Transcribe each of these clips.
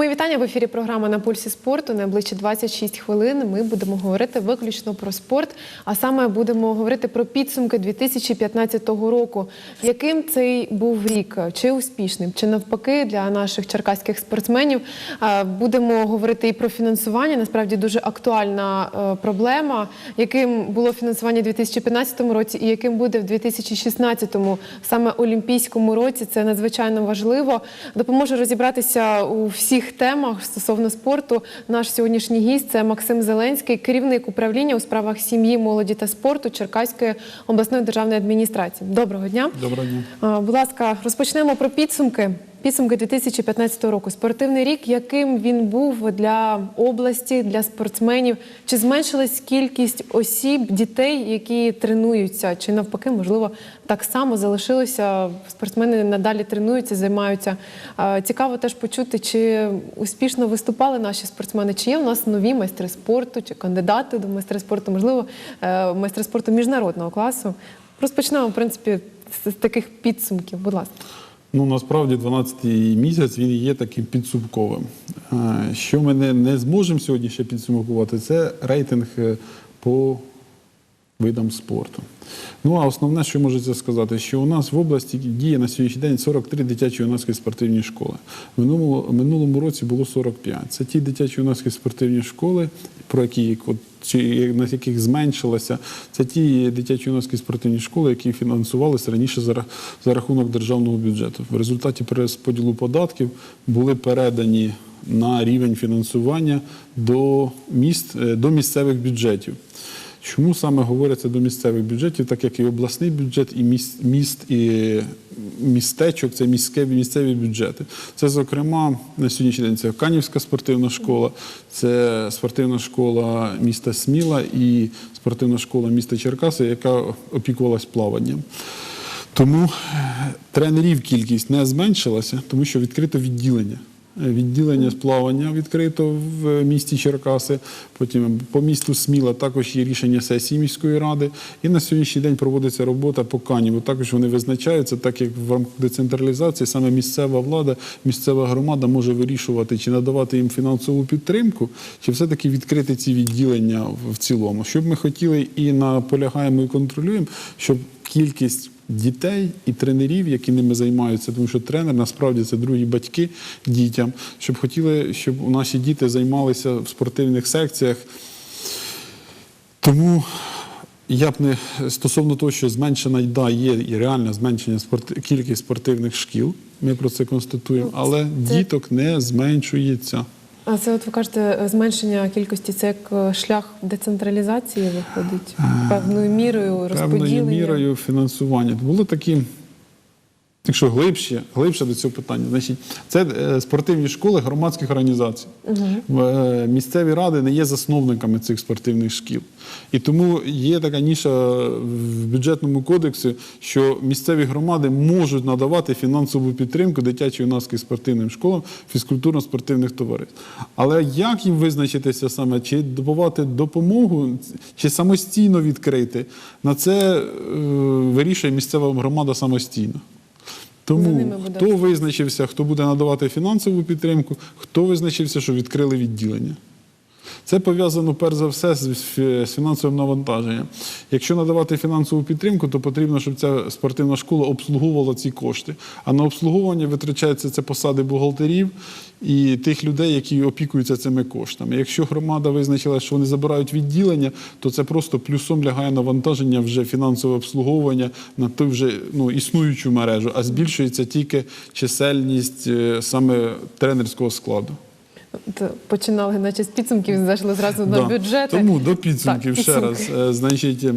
Мої вітання в ефірі. Програма на пульсі спорту. Найближчі 26 хвилин. Ми будемо говорити виключно про спорт, а саме будемо говорити про підсумки 2015 року. Яким цей був рік? Чи успішним, чи навпаки для наших черкаських спортсменів? Будемо говорити і про фінансування. Насправді дуже актуальна е, проблема. Яким було фінансування у 2015 році, і яким буде в 2016 саме олімпійському році? Це надзвичайно важливо. Допоможе розібратися у всіх темах стосовно спорту. Наш сьогоднішній гість це Максим Зеленський, керівник управління у справах сім'ї, молоді та спорту Черкаської обласної державної адміністрації. Доброго дня. Доброго дня. Будь ласка, розпочнемо про підсумки. Підсумки 2015 року. Спортивний рік, яким він був для області, для спортсменів? Чи зменшилась кількість осіб, дітей, які тренуються? Чи навпаки, можливо, так само залишилося? Спортсмени надалі тренуються, займаються. Цікаво теж почути, чи успішно виступали наші спортсмени, чи є у нас нові майстри спорту, чи кандидати до майстри спорту, можливо, е, майстри спорту міжнародного класу. Розпочнемо, в принципі, з з таких підсумків. Будь ласка. Ну насправді 12-й місяць він є таким підсумковим. Е, Що ми не, не зможемо сьогодні ще підсумкувати, це рейтинг е, по видам спорту. Ну а основне, що можете сказати, що у нас в області діє на сьогоднішній день 43 дитячі юнацькі спортивні школи. В минулому, минулому році було 45. Це ті дитячі юнацькі спортивні школи, про які чи на яких зменшилося. Це ті дитячі юнацькі спортивні школи, які фінансувалися раніше за, за рахунок державного бюджету. В результаті перерозподілу податків були передані на рівень фінансування до міст е, до місцевих бюджетів. Чому саме говориться до місцевих бюджетів, так як і обласний бюджет, і міст, міст і містечок це міське, місцеві бюджети. Це, зокрема, на сьогоднішній день це Канівська спортивна школа, це спортивна школа міста Сміла і спортивна школа міста Черкаси, яка опікувалась плаванням. Тому е, тренерів кількість не зменшилася, тому що відкрито відділення. Е, Відділення з плавання відкрито в місті Черкаси. Потім по місту Сміла також є рішення сесії міської ради. І на сьогоднішній день проводиться робота по Каніву. Також вони визначаються, так як в рамках децентралізації саме місцева влада, місцева громада може вирішувати, чи надавати їм фінансову підтримку, чи все-таки відкрити ці відділення в цілому. Щоб ми хотіли і наполягаємо і контролюємо, щоб кількість дітей і тренерів, які ними займаються, тому що тренер насправді це другі батьки дітям, щоб хотіли, щоб наші діти займалися в спортивних секціях. Тому я б не стосовно того, що зменшена да, є і реальне зменшення спорт, кількість спортивних шкіл. Ми про це констатуємо, але це- діток не зменшується. А це, от ви кажете, зменшення кількості це як е, шлях децентралізації виходить певною мірою Певною мірою фінансування. Були такі, якщо глибше, глибше до цього питання, значить, це е, спортивні школи громадських організацій. Е, Місцеві ради не є засновниками цих спортивних шкіл. І тому є така ніша в бюджетному кодексі, що місцеві громади можуть надавати фінансову підтримку дитячо-юнацьким спортивним школам, фізкультурно-спортивних товариств. Але як їм визначитися саме, чи давати допомогу, чи самостійно відкрити, на це е, вирішує місцева громада самостійно. Тому хто визначився, хто буде надавати фінансову підтримку, хто визначився, що відкрили відділення. Це пов'язано перш за все з фінансовим навантаженням. Якщо надавати фінансову підтримку, то потрібно, щоб ця спортивна школа обслуговувала ці кошти. А на обслуговування витрачаються це посади бухгалтерів і тих людей, які опікуються цими коштами. Якщо громада визначила, що вони забирають відділення, то це просто плюсом лягає навантаження вже фінансове обслуговування на ту вже ну, існуючу мережу, а збільшується тільки чисельність е, саме тренерського складу. Починали, наче з підсумків, зайшли зразу на Да. бюджети. Тому до підсумків Так, ще підсумки. раз. Е, Значить, е,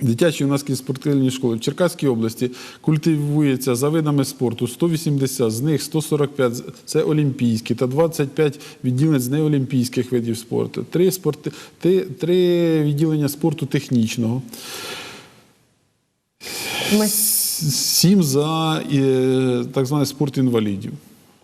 дитячі юнацькі спортивні школи в Черкаській області культивується за видами спорту 180, з них 145 – це олімпійські та 25 відділень з неолімпійських видів спорту. Три, спорти, три, три відділення спорту технічного. Ми Сім за е, так званий спорт інвалідів.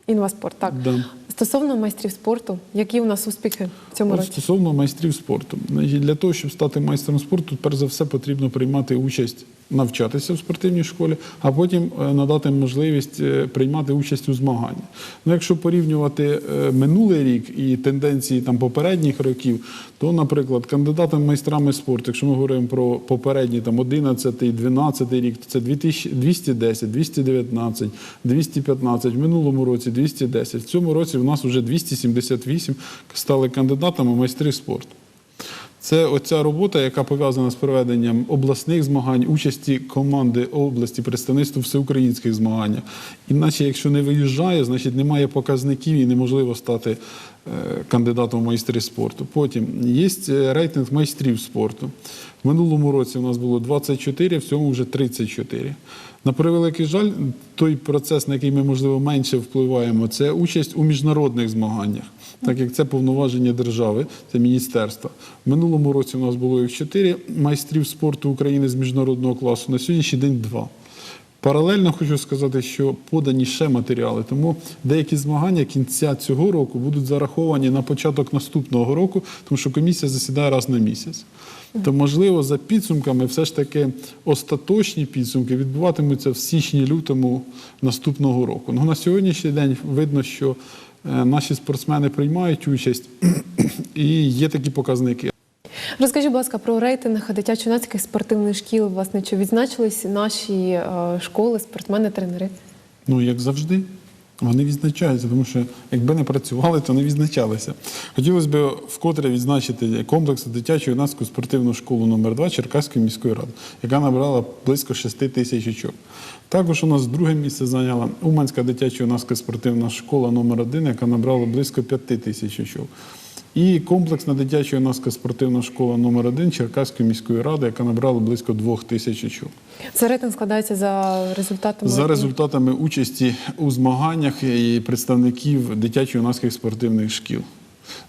інваспорт, так. Да. Стосовно майстрів спорту, які у нас успіхи в цьому році? стосовно майстрів спорту, для того, щоб стати майстром спорту, перш за все потрібно приймати участь, навчатися в спортивній школі, а потім е, надати можливість е, приймати участь у змаганнях. Ну, якщо порівнювати е, минулий рік і тенденції там попередніх років, то, наприклад, кандидатам майстрами спорту, якщо ми говоримо про попередні там 11, 12 рік, то це 2000 210, 219, 215, в минулому році 210. В цьому році нас вже 278 стали кандидатами в майстри спорту. Це оця робота, яка пов'язана з проведенням обласних змагань, участі команди області, представництво всеукраїнських змаганнях. Іначе, якщо не виїжджає, значить немає показників і неможливо стати е, кандидатом в майстри спорту. Потім є е, рейтинг майстрів спорту. В минулому році у нас було 24, в цьому вже 34. На превеликий жаль, той процес, на який ми, можливо, менше впливаємо, це участь у міжнародних змаганнях, так як це повноваження держави, це міністерства. В минулому році у нас було їх 4 майстрів спорту України з міжнародного класу, на сьогоднішній день 2. Паралельно хочу сказати, що подані ще матеріали, тому деякі змагання кінця цього року будуть зараховані на початок наступного року, тому що комісія засідає раз на місяць. То, можливо, за підсумками, все ж таки остаточні підсумки відбуватимуться в січні-лютому наступного року. Ну, на сьогоднішній день видно, що е, наші спортсмени приймають участь, і є такі показники. Розкажіть, будь ласка, про рейтинг дитячо-юнацьких спортивних шкіл. Власне, чи відзначились наші е, школи, спортсмени, тренери? Ну, як завжди, вони відзначаються, тому що якби не працювали, то не відзначалися. Хотілося б вкотре відзначити комплекс дитячої юнацьку спортивну школу номер 2 Черкаської міської ради, яка набрала близько 6 тисяч очок. Також у нас друге місце зайняла Уманська дитяча юнацька спортивна школа номер 1 яка набрала близько 5 тисяч очок. І комплексна дитяча юнацька спортивна школа номер 1 Черкаської міської ради, яка набрала близько двох тисяч очок. Це рейтинг складається за результатами. За результатами участі у змаганнях і представників дитячо-юнацьких спортивних шкіл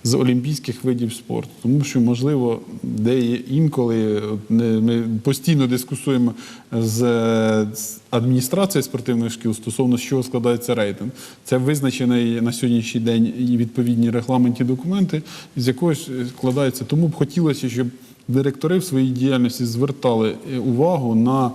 з олімпійських видів спорту. Тому що, можливо, де інколи ми постійно дискусуємо з адміністрацією спортивних шкіл стосовно з чого складається рейтинг. Це визначений на сьогоднішній день і відповідні регламентні документи, з якогось складається. Тому б хотілося, щоб директори в своїй діяльності звертали е, увагу на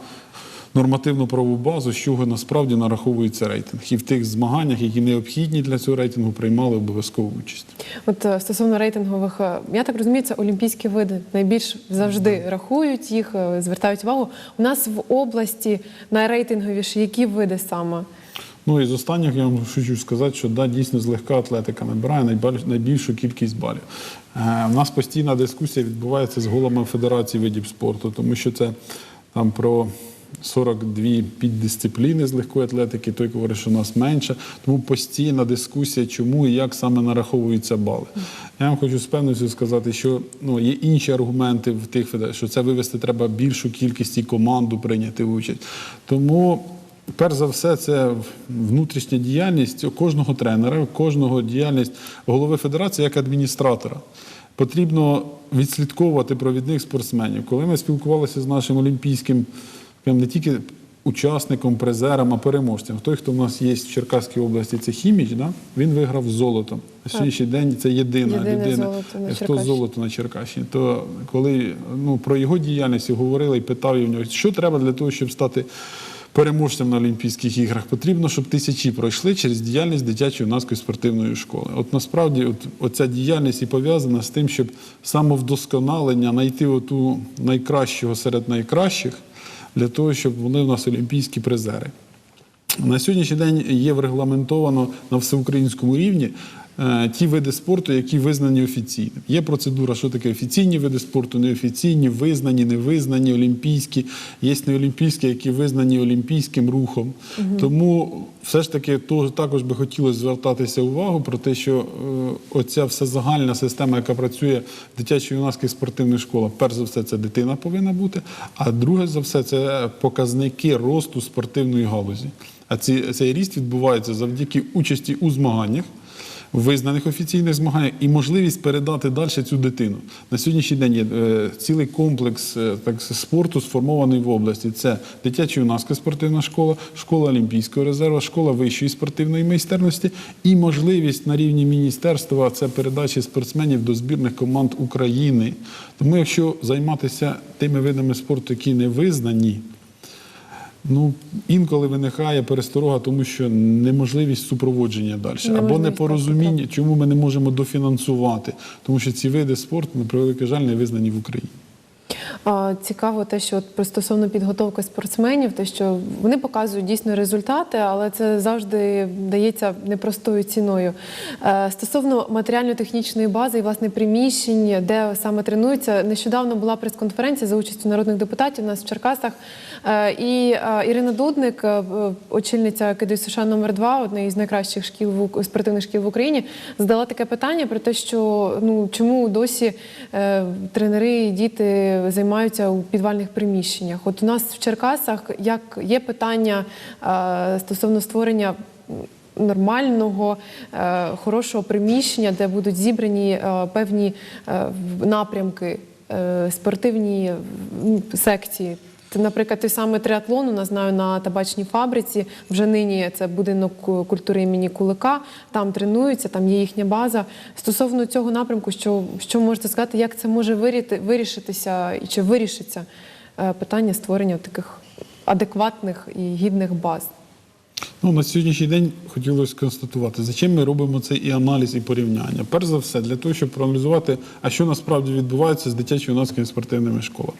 нормативну правову базу, з чого насправді нараховується рейтинг. І в тих змаганнях, які необхідні для цього рейтингу, приймали обов'язкову участь. От е, стосовно рейтингових, е, я так розумію, це олімпійські види. Найбільш завжди рахують їх, е, звертають увагу. У нас в області найрейтинговіші які види саме? Ну і з останніх я вам хочу сказати, що да, дійсно злегка атлетика набирає найбільшу кількість балів. Е, у нас постійна дискусія відбувається з головами Федерації видів спорту, тому що це там про 42 піддисципліни з легкої атлетики, той говорить, що у нас менше. Тому постійна дискусія, чому і як саме нараховуються бали. Я вам хочу з певністю сказати, що ну, є інші аргументи в тих що це вивести треба більшу кількість і команду прийняти участь. Тому Перш за все, це внутрішня діяльність кожного тренера, кожного діяльність голови федерації як адміністратора. Потрібно відслідковувати провідних спортсменів. Коли ми спілкувалися з нашим олімпійським прям не тільки учасником, призером, а переможцем. Той, хто в нас є в Черкаській області, це хіміч, да? він виграв золото. На сьогоднішній день це єдина Єдине людина, золото на хто Черкащині. золото на Черкащині. То коли ну, про його діяльність говорили і питав я в нього, що треба для того, щоб стати переможцем на Олімпійських іграх, потрібно, щоб тисячі пройшли через діяльність дитячої юнацької спортивної школи. От насправді, от, оця діяльність і пов'язана з тим, щоб самовдосконалення, знайти оту найкращого серед найкращих, для того, щоб вони у нас олімпійські призери. На сьогоднішній день є врегламентовано на всеукраїнському рівні ті види спорту, які визнані офіційними. Є процедура, що таке офіційні види спорту, неофіційні, визнані, невизнані, олімпійські. Є неолімпійські, які визнані олімпійським рухом. Тому все ж таки то, також би хотілося звертатися увагу про те, що е, оця вся загальна система, яка працює в дитячо-юнацьких спортивних школах, перш за все, це дитина повинна бути, а друге за все, це показники росту спортивної галузі. А ці, цей ріст відбувається завдяки участі у змаганнях, визнаних офіційних змаганнях і можливість передати далі цю дитину. На сьогоднішній день є е, цілий комплекс е, так, спорту сформований в області. Це дитяча юнацька спортивна школа, школа Олімпійського резерву, школа вищої спортивної майстерності і можливість на рівні міністерства це передачі спортсменів до збірних команд України. Тому, якщо займатися тими видами спорту, які не визнані, Ну, інколи виникає пересторога, тому що неможливість супроводження далі. Або непорозуміння, чому ми не можемо дофінансувати. Тому що ці види спорту, на превеликий жаль, не визнані в Україні. Цікаво те, що от про стосовно підготовки спортсменів, те, що вони показують дійсно результати, але це завжди дається непростою ціною. Е, Стосовно матеріально-технічної бази і власне приміщень, де саме тренуються, нещодавно була прес-конференція за участю народних депутатів у нас в Черкасах. Е, І е, Ірина Дудник, очільниця КДЮ США номер 2 однієї з найкращих шкіл в спортивних шкіл в Україні, задала таке питання про те, що ну чому досі тренери і діти займаються у підвальних приміщеннях. От у нас в Черкасах як є питання е, стосовно створення. Нормального, е, хорошого приміщення, де будуть зібрані е, певні напрямки, спортивні секції. Наприклад, той самий триатлон у нас знаю на табачній фабриці. Вже нині це будинок культури імені Кулика. Там тренуються, там є їхня база. Стосовно цього напрямку, що, що можете сказати, як це може вирішитися і чи вирішиться е, питання створення таких адекватних і гідних баз? Ну, на сьогоднішній день хотілося констатувати, за чим ми робимо цей і аналіз, і порівняння. Перш за все, для того, щоб проаналізувати, а що насправді відбувається з дитячо-юнацькими спортивними школами.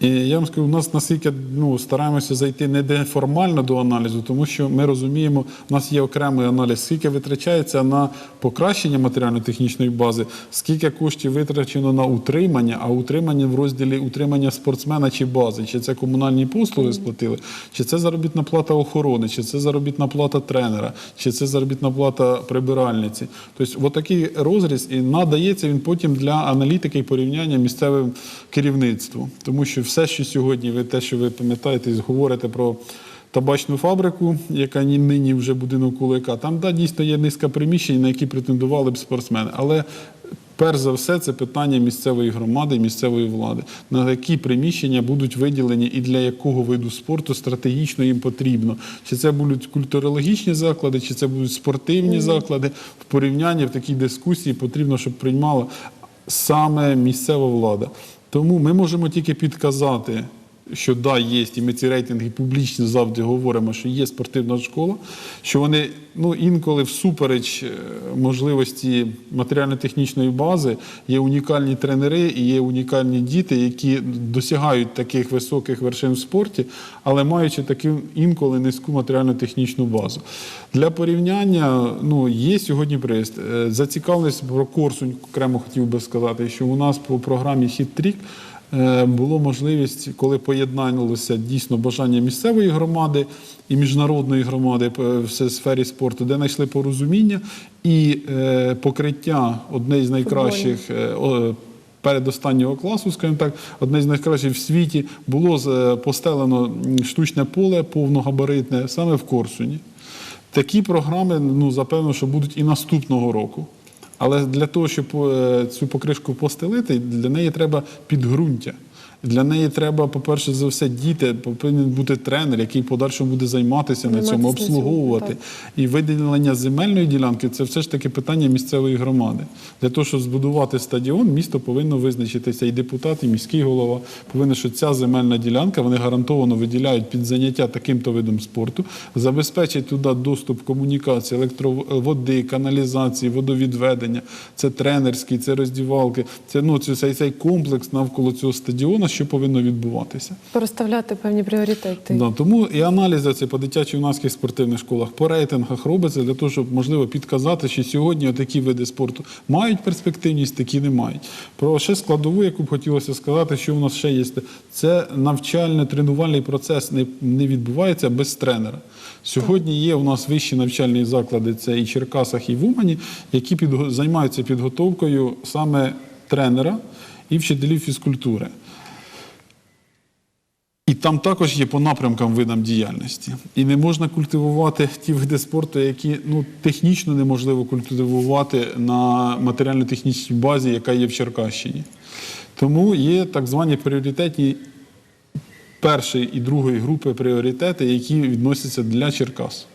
І я вам скажу, у нас наскільки ну, стараємося зайти не деформально до аналізу, тому що ми розуміємо, у нас є окремий аналіз, скільки витрачається на покращення матеріально-технічної бази, скільки коштів витрачено на утримання, а утримання в розділі утримання спортсмена чи бази, чи це комунальні послуги сплатили, чи це заробітна плата охорони, чи це заробітна плата тренера, чи це заробітна плата прибиральниці. Тобто, отакий розріз і надається він потім для аналітики і порівняння місцевим керівництвом. Тому що все, що сьогодні, ви те, що ви пам'ятаєте, говорите про. Табачну фабрику, яка ні- нині вже будинок кулика, там да, дійсно є низка приміщень, на які претендували б спортсмени. Але перш за все це питання місцевої громади, місцевої влади. На які приміщення будуть виділені і для якого виду спорту стратегічно їм потрібно. Чи це будуть культурологічні заклади, чи це будуть спортивні заклади. В порівнянні в такій дискусії потрібно, щоб приймала саме місцева влада. Тому ми можемо тільки підказати, що да, є, і ми ці рейтинги публічно завжди говоримо, що є спортивна школа, що вони ну, інколи всупереч е, можливості матеріально-технічної бази є унікальні тренери і є унікальні діти, які досягають таких високих вершин в спорті, але маючи таку інколи низьку матеріально-технічну базу. Для порівняння ну, є сьогодні приїзд. Е, Зацікавленість про Корсунь окремо хотів би сказати, що у нас по програмі Хіт-Трік було можливість, коли поєдналося дійсно бажання місцевої громади і міжнародної громади е, в сфері спорту, де знайшли порозуміння і е, покриття одне з найкращих. е, Передостаннього класу, скажімо так, одне з найкращих в світі, було постелено штучне поле повногабаритне саме в Корсуні. Такі програми, ну, запевно, що будуть і наступного року. Але для того, щоб е, цю покришку постелити, для неї треба підґрунтя. Для неї треба, по-перше, за все, діти, повинен бути тренер, який в подальшому буде займатися на цьому, обслуговувати. так. І виділення земельної ділянки це все ж таки питання місцевої громади. Для того, щоб збудувати стадіон, місто повинно визначитися, і депутат, і міський голова повинен, що ця земельна ділянка вони гарантовано виділяють під заняття таким-то видом спорту, забезпечить туди доступ комунікації, електроводи, каналізації, водовідведення, це тренерський, це роздівалки, це ну цей, цей комплекс навколо цього стадіону, що повинно відбуватися. Розставляти певні пріоритети. Да, тому і аналізи це по дитячо-юнацьких спортивних школах, по рейтингах робиться для того, щоб можливо підказати, що сьогодні такі види спорту мають перспективність, такі не мають. Про ще складову, яку б хотілося сказати, що у нас ще є, це навчально-тренувальний процес не, не відбувається без тренера. Сьогодні є у нас вищі навчальні заклади, це і в Черкасах, і в Умані, які підго- займаються підготовкою саме тренера і вчителів фізкультури. І там також є по напрямкам видам діяльності. І не можна культивувати ті види спорту, які ну, технічно неможливо культивувати на матеріально-технічній базі, яка є в Черкащині. Тому є так звані пріоритетні першої і другої групи пріоритети, які відносяться для Черкас.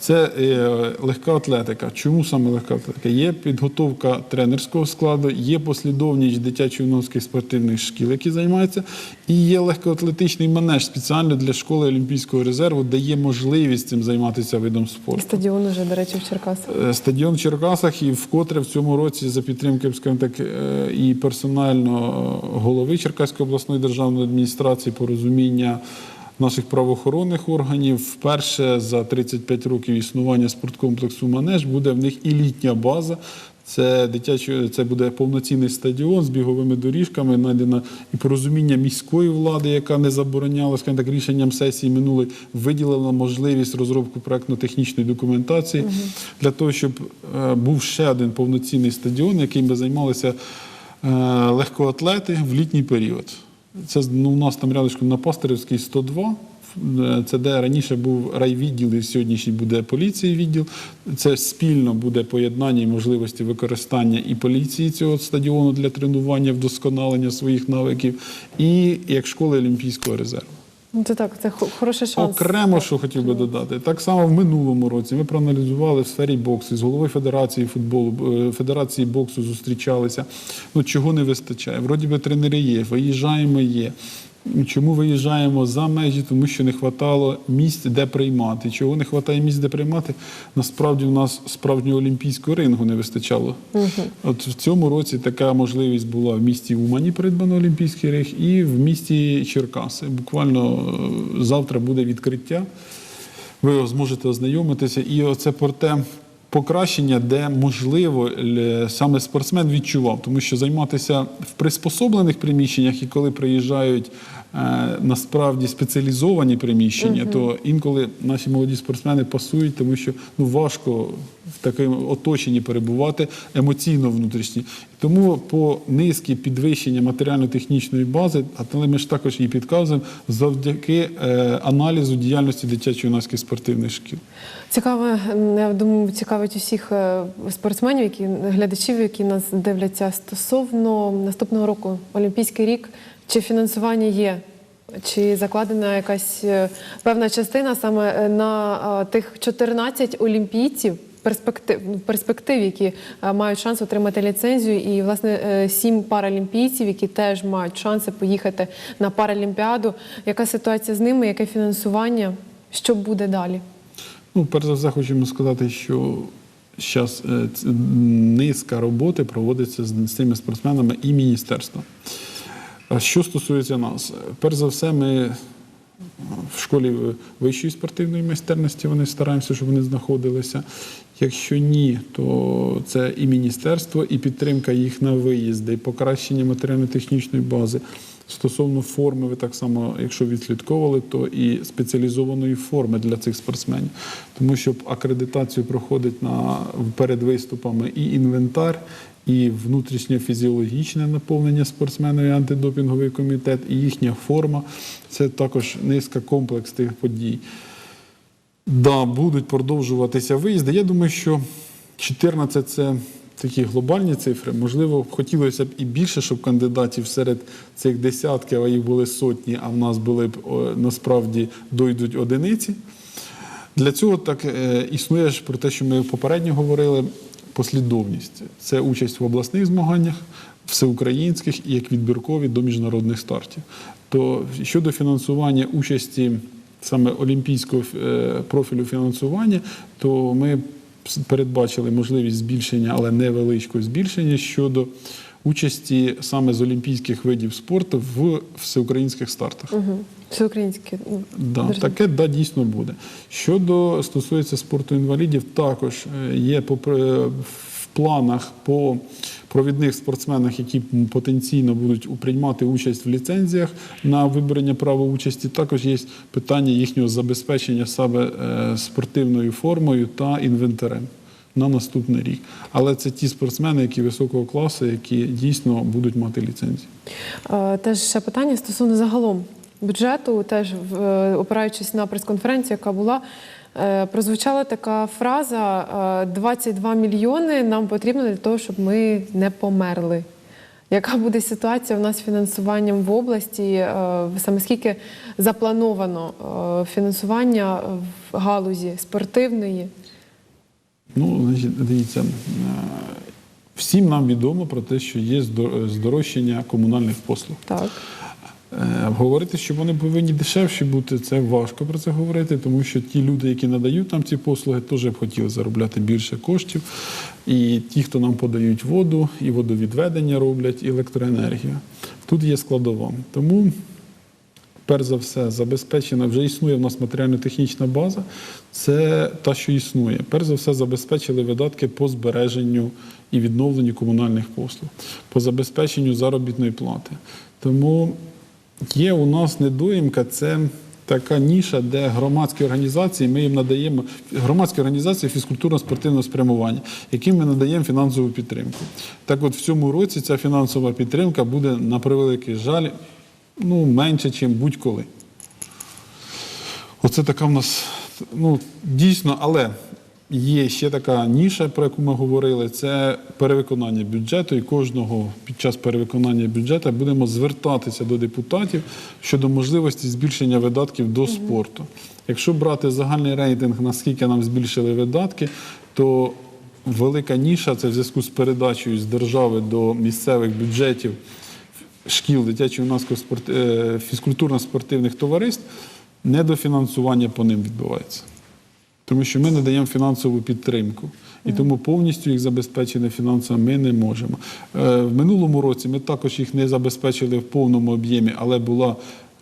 Це е, легка атлетика. Чому саме легка атлетика? Є підготовка тренерського складу, є послідовність дитячо-юнацьких спортивних шкіл, які займаються, і є легкоатлетичний манеж спеціально для школи Олімпійського резерву, де є можливість цим займатися видом спорту. Стадіон уже, до речі, в Черкасах. Е, Стадіон в Черкасах і вкотре в цьому році за підтримки скажімо так, е, і персонально голови Черкаської обласної державної адміністрації порозуміння наших правоохоронних органів. Вперше за 35 років існування спорткомплексу Манеж буде в них і літня база. Це дитячий, це буде повноцінний стадіон з біговими доріжками, знайдено і порозуміння міської влади, яка не забороняла, скажімо так, рішенням сесії минулої, виділила можливість розробку проектно-технічної документації для того, щоб е, був ще один повноцінний стадіон, яким би займалися е, легкоатлети в літній період. Це ну, у нас там рядочком на Пастерівській 102. Е, Це де раніше був райвідділ, і сьогоднішній буде поліції відділ. Це спільно буде поєднання і можливості використання і поліції цього стадіону для тренування, вдосконалення своїх навиків, і як школи Олімпійського резерву. Ну, це так, це хо- хороший шанс. Окремо, що хотів би додати, так само в минулому році ми проаналізували в сфері боксу з головою Федерації футболу, е, Федерації боксу зустрічалися. Ну чого не вистачає? Вроді би тренери є, виїжджаємо є. Чому виїжджаємо за межі? Тому що не вистачало місць, де приймати. Чого не вистачає місць, де приймати? Насправді у нас справжнього олімпійського рингу не вистачало. От в цьому році така можливість була в місті Умані придбано олімпійський ринг і в місті Черкаси. Буквально е, завтра буде відкриття. Ви зможете ознайомитися. І оце про те покращення, де можливо саме спортсмен відчував, тому що займатися в приспособлених приміщеннях, і коли приїжджають насправді спеціалізовані приміщення, то інколи наші молоді спортсмени пасують, тому що ну важко в такому оточенні перебувати емоційно внутрішні. Тому по низки підвищення матеріально-технічної бази, але ми ж також її підказуємо завдяки е, аналізу діяльності дитячо-юнацьких спортивних шкіл. Цікаво, я думаю, цікавить усіх е, спортсменів, які глядачів, які нас дивляться стосовно наступного року, Олімпійський рік. Чи фінансування є? Чи закладена якась е, певна частина саме е, на е, тих 14 олімпійців? Перспектив, перспектив, які мають шанс отримати ліцензію, і власне сім паралімпійців, які теж мають шанси поїхати на паралімпіаду. Яка ситуація з ними? Яке фінансування? Що буде далі? Ну, перш за все, хочемо сказати, що зараз низка роботи проводиться з цими спортсменами і міністерством. Що стосується нас, перш за все, ми в школі вищої спортивної майстерності вони стараємося, щоб вони знаходилися. Якщо ні, то це і міністерство, і підтримка їх на виїзди, і покращення матеріально-технічної бази. Стосовно форми, ви так само, якщо відслідковували, то і спеціалізованої форми для цих спортсменів. Тому що акредитацію проходить на, перед виступами і інвентар, і внутрішньофізіологічне наповнення спортсменів і антидопінговий комітет, і їхня форма. Це також низка комплекс тих подій. Да, будуть продовжуватися виїзди. Я думаю, що 14 це такі глобальні цифри. Можливо, хотілося б і більше, щоб кандидатів серед цих десятків, а їх були сотні, а в нас були б насправді дойдуть одиниці. Для цього так е, існує ж про те, що ми попередньо говорили, послідовність. Це участь в обласних змаганнях, всеукраїнських і як відбіркові до міжнародних стартів. То щодо фінансування участі саме олімпійського е, профілю фінансування, то ми передбачили можливість збільшення, але невеличкого збільшення щодо участі саме з олімпійських видів спорту в всеукраїнських стартах. Угу. Всеукраїнське. ну, Да, таке да, дійсно буде. Щодо стосується спорту інвалідів, також е, є попри- в планах по провідних спортсменах, які потенційно будуть приймати участь в ліцензіях на виборення права участі. Також є питання їхнього забезпечення саме е, спортивною формою та інвентарем. На наступний рік, але це ті спортсмени, які високого класу, які дійсно будуть мати ліцензію. Е, Теж ще питання стосовно загалом бюджету, теж е, опираючись на прес-конференцію, яка була, е, прозвучала така фраза: е, 22 мільйони нам потрібно для того, щоб ми не померли. Яка буде ситуація у нас з фінансуванням в області? Саме скільки заплановано фінансування в галузі спортивної? Ну, значить, дивіться, е, всім нам відомо про те, що є здор- здорожчання комунальних послуг. Так. Е, Говорити, що вони повинні дешевші бути, це важко про це говорити, тому що ті люди, які надають нам ці послуги, теж б хотіли заробляти більше коштів. І ті, хто нам подають воду, і водовідведення роблять, і електроенергію. Тут є складова. Тому, перш за все, забезпечена, вже існує в нас матеріально-технічна база, це та, що існує. Перш за все, забезпечили видатки по збереженню і відновленню комунальних послуг, по забезпеченню заробітної плати. Тому Є у нас недоїмка, це така ніша, де громадські організації, ми їм надаємо громадські організації фізкультурно-спортивного спрямування, яким ми надаємо фінансову підтримку. Так от в цьому році ця фінансова підтримка буде, на превеликий жаль, ну, менше, ніж будь-коли. Оце така в нас, ну, дійсно, але є ще така ніша, про яку ми говорили, це перевиконання бюджету. І кожного під час перевиконання бюджету будемо звертатися до депутатів щодо можливості збільшення видатків до спорту. Якщо брати загальний рейтинг, наскільки нам збільшили видатки, то велика ніша це в зв'язку з передачею з держави до місцевих бюджетів шкіл дитячо-юнацького е, фізкультурно-спортивних товариств недофінансування по ним відбувається. Тому що ми не даємо фінансову підтримку. І тому повністю їх забезпечити фінансово ми не можемо. Е, В минулому році ми також їх не забезпечили в повному об'ємі, але була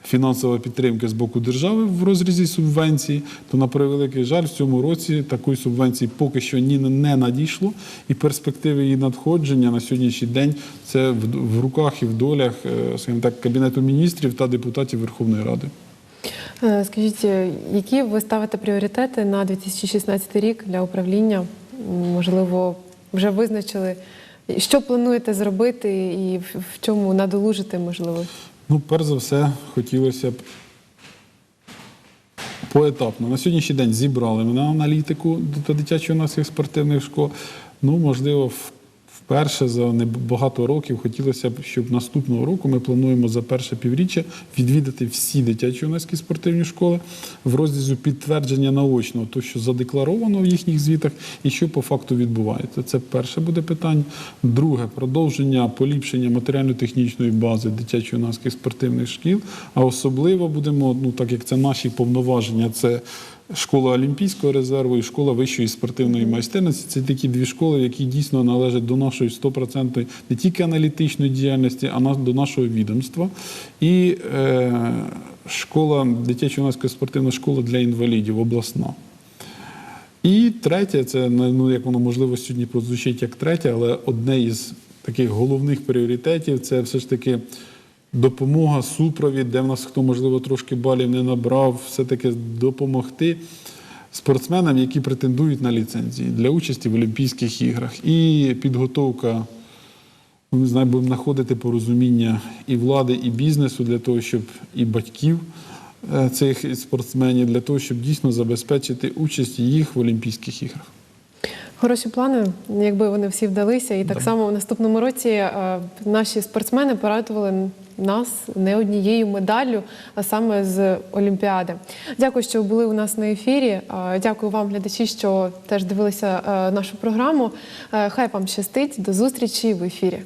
фінансова підтримка з боку держави в розрізі субвенції, то на превеликий жаль, в цьому році такої субвенції поки що ні не надійшло, і перспективи її надходження на сьогоднішній день це в, руках і в долях, е, скажімо так, Кабінету міністрів та депутатів Верховної Ради. Е, Скажіть, е, які ви ставите пріоритети на 2016 рік для управління? Можливо, вже визначили, що плануєте зробити і в чому надолужити, можливо? Ну, перш за все, хотілося б поетапно. На сьогоднішній день зібрали ми на аналітику до дитячої і спортивних школ. Ну, можливо, в- вперше за небагато років хотілося б, щоб наступного року ми плануємо за перше півріччя відвідати всі дитячі юнацькі спортивні школи в розділі підтвердження наочного, то, що задекларовано в їхніх звітах, і що по факту відбувається. Це перше буде питання. Друге продовження поліпшення матеріально-технічної бази дитячо-юнацьких спортивних шкіл. А особливо будемо, ну так як це наші повноваження, це школа Олімпійського резерву і школа вищої спортивної майстерності. Це такі дві школи, які дійсно належать до нашої 100% не тільки аналітичної діяльності, а до нашого відомства. І е, школа дитячо-юнацька спортивна школа для інвалідів обласна. І третє, це ну як воно можливо сьогодні прозвучить як третє, але одне із таких головних пріоритетів це все ж таки допомога, супровід, де в нас хто можливо трошки балів не набрав, все-таки допомогти спортсменам, які претендують на ліцензії для участі в Олімпійських іграх. І підготовка. Ми не знаю, будемо знаходити порозуміння і влади, і бізнесу для того, щоб і батьків е, цих спортсменів, для того, щоб дійсно забезпечити участь їх в Олімпійських іграх. Хороші плани, якби вони всі вдалися. І так само в наступному році е, наші спортсмени порадували нас не однією медаллю, а саме з Олімпіади. Дякую, що були у нас на ефірі. Дякую вам, глядачі, що теж дивилися е, нашу програму. Е, Хай вам щастить. До зустрічі в ефірі.